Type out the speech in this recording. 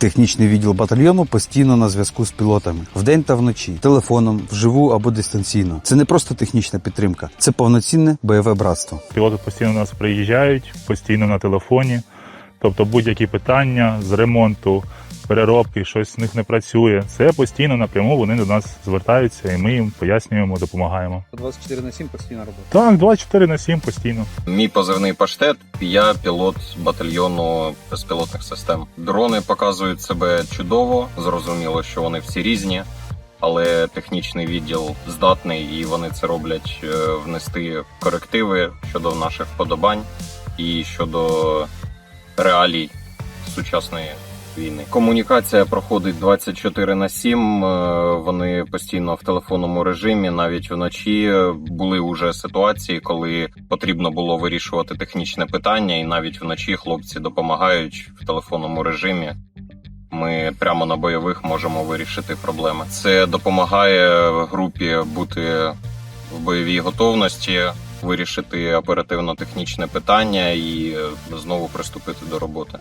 Технічний відділ батальйону постійно на зв'язку з пілотами вдень та вночі, телефоном, вживу або дистанційно. Це не просто технічна підтримка, це повноцінне бойове братство. Пілоти постійно до нас приїжджають, постійно на телефоні. Тобто будь-які питання з ремонту, переробки, щось з них не працює. Це постійно напряму вони до нас звертаються, і ми їм пояснюємо, допомагаємо. 24 на 7 постійна робота. Так, 24 на 7 постійно. Мій позивний паштет. Я пілот батальйону безпілотних систем. Дрони показують себе чудово. Зрозуміло, що вони всі різні, але технічний відділ здатний і вони це роблять е, внести корективи щодо наших вподобань і щодо реалій сучасної. Війни комунікація проходить 24 на 7, е, Вони постійно в телефонному режимі. Навіть вночі були вже ситуації, коли потрібно було вирішувати технічне питання, і навіть вночі хлопці допомагають в телефонному режимі. Ми прямо на бойових можемо вирішити проблеми. Це допомагає групі бути в бойовій готовності, вирішити оперативно технічне питання і е, знову приступити до роботи.